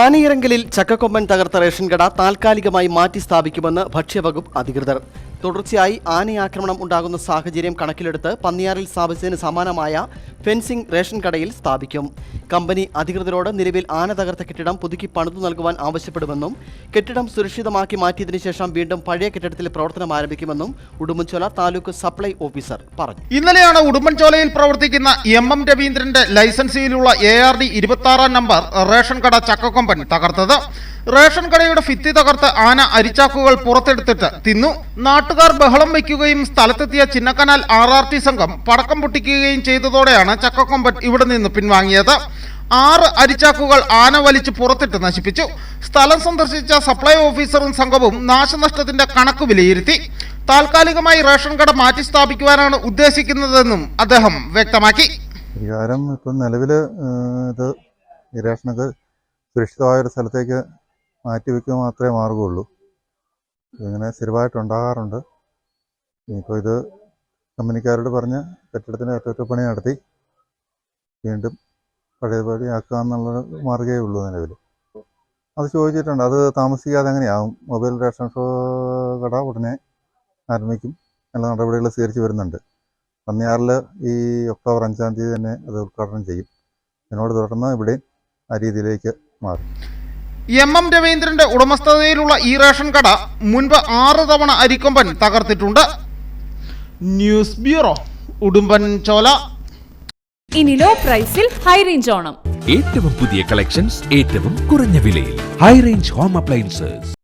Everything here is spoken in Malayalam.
ആനയിറങ്കലിൽ ചക്കക്കൊമ്പൻ തകർത്ത റേഷൻ കട താൽക്കാലികമായി മാറ്റി സ്ഥാപിക്കുമെന്ന് ഭക്ഷ്യവകുപ്പ് അധികൃതർ. തുടർച്ചയായി ആനയാക്രമണം ഉണ്ടാകുന്ന സാഹചര്യം കണക്കിലെടുത്ത് പന്നിയാറിൽ സ്ഥാപിച്ചതിന് സമാനമായ ഫെൻസിംഗ് റേഷൻ കടയിൽ സ്ഥാപിക്കും. കമ്പനി അധികൃതരോട് നിലവിൽ ആന തകർത്ത കെട്ടിടം പുതുക്കി പണിതു നൽകുവാൻ ആവശ്യപ്പെടുമെന്നും കെട്ടിടം സുരക്ഷിതമാക്കി മാറ്റിയതിനു ശേഷം വീണ്ടും പഴയ കെട്ടിടത്തിൽ പ്രവർത്തനം ആരംഭിക്കുമെന്നും ഉടുമ്പൻചോല താലൂക്ക് സപ്ലൈ ഓഫീസർ പറഞ്ഞു. ഇന്നലെയാണ് ഉടുമ്പൻചോലയിൽ പ്രവർത്തിക്കുന്ന എം എം രവീന്ദ്രന്റെ ലൈസൻസിലുള്ള എ ആർ ഡി ഇരുപത്തി ആറാം നമ്പർ റേഷൻ കട ചക്കക്കൊമ്പൻ തകർത്തത്. റേഷൻ കടയുടെ ഭിത്തി തകർത്ത് ആന അരിച്ചാക്കുകൾ പുറത്തെടുത്തിട്ട് തിന്നു. നാട്ടുകാർ ബഹളം വയ്ക്കുകയും സ്ഥലത്തെത്തിയ ചിന്നക്കനാൽ ആർ ആർ ടി സംഘം പടക്കം പൊട്ടിക്കുകയും ചെയ്തതോടെയാണ് ചക്കക്കൊമ്പൻ ഇവിടെ നിന്ന് പിൻവാങ്ങിയത്. ആറ് അരിച്ചാക്കുകൾ ആന വലിച്ച് പുറത്തിട്ട് നശിപ്പിച്ചു. സ്ഥലം സന്ദർശിച്ച സപ്ലൈ ഓഫീസറും സംഘവും നാശനഷ്ടത്തിന്റെ കണക്ക് വിലയിരുത്തി. താൽക്കാലികമായി റേഷൻ കട മാറ്റി സ്ഥാപിക്കുവാനാണ് ഉദ്ദേശിക്കുന്നതെന്നും അദ്ദേഹം വ്യക്തമാക്കി. ഇപ്പം നിലവിൽ ഇത് റേഷനൊക്കെ സുരക്ഷിതമായ ഒരു സ്ഥലത്തേക്ക് മാറ്റി വയ്ക്കുക മാത്രമേ മാർഗമുള്ളൂ ഇങ്ങനെ സ്ഥിരമായിട്ടുണ്ടാകാറുണ്ട്. ഇനിയിപ്പോൾ ഇത് കമ്പനിക്കാരോട് പറഞ്ഞ് കെട്ടിടത്തിന് അറ്റകുറ്റപ്പണി നടത്തി വീണ്ടും പഴയപടി ആക്കുക എന്നുള്ള മാർഗമേ ഉള്ളൂ നിലവിൽ അത് ചോദിച്ചിട്ടുണ്ട്. അത് താമസിക്കാതെ എങ്ങനെയാവും? മൊബൈൽ റേഷൻ ഷോ കട ഉടനെ ആരംഭിക്കും. നല്ല നടപടികൾ സ്വീകരിച്ച് വരുന്നുണ്ട്. പന്നിയാറിൽ ഈ ഒക്ടോബർ അഞ്ചാം തീയതി തന്നെ അത് ഉദ്ഘാടനം ചെയ്യും. ഇതിനോട് തുടർന്ന് ഇവിടെ ആ രീതിയിലേക്ക് മാറും. എം എം രവീന്ദ്രന്റെ ഉടമസ്ഥതയിലുള്ള ഈ റേഷൻ കട മുൻപ് ആറ് തവണ അരിക്കൊമ്പൻ തകർത്തിട്ടുണ്ട്. News bureau Udumbanchola. ഇനി ലോ പ്രൈസിൽ ഹൈ റേഞ്ച് ഓണം. ഏറ്റവും പുതിയ കളക്ഷൻസ് ഏറ്റവും കുറഞ്ഞ വിലയിൽ. High range home appliances.